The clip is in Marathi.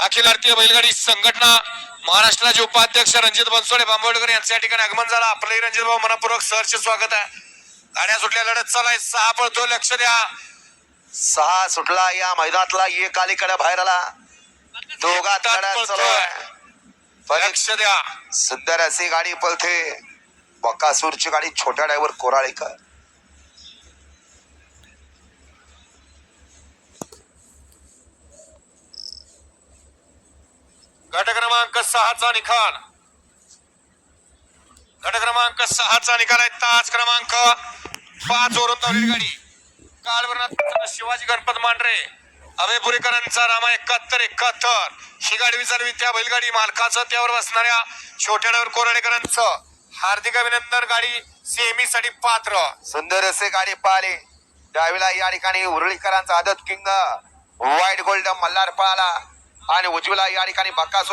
अखिल भारतीय बैलगाडी संघटना महाराष्ट्राचे उपाध्यक्ष रणजित बनसोडे बांबोडकर यांच्या ठिकाणी आगमन झालं. आपलंही रणजित भाऊ मनपूर्वक सहर्ष स्वागत आहे. गाड्या सुटल्या लढत चालाय सहा पळतो लक्ष द्या. सहा सुटला या मैदानातला एक अलीकडे बाहेर आला. दोघात. चालू आहे. लक्ष द्या. सुंदर अशी गाडी पळते. बकासूरची गाडी छोट्या ड्रायव्हर कोराळेकर. गट क्रमांक सहाचा निकाल. गट क्रमांक सहाचा निकाल आहे. तास क्रमांक पाच वरून धावलेली गाडी कालवरणात शिवाजी गणपत मांढरे अभयपुरेकरांचा रामा एकाहत्तर एकाहत्तर. ही गाडी विचारवी त्या बैलगाडी मालकाचं त्यावर बसणाऱ्या छोट्या डावर कोरडेकरांचं. हार्दिक अभिनंदन. गाडी सेमी साठी पात्र. सुंदर असे गाडी पाहिली. त्यावेळेला या ठिकाणी उरळीकरांचा आदत किंग. व्हाईट गोल्ड मल्हार पळाला. आणि उजवीला या ठिकाणी बक्कासूर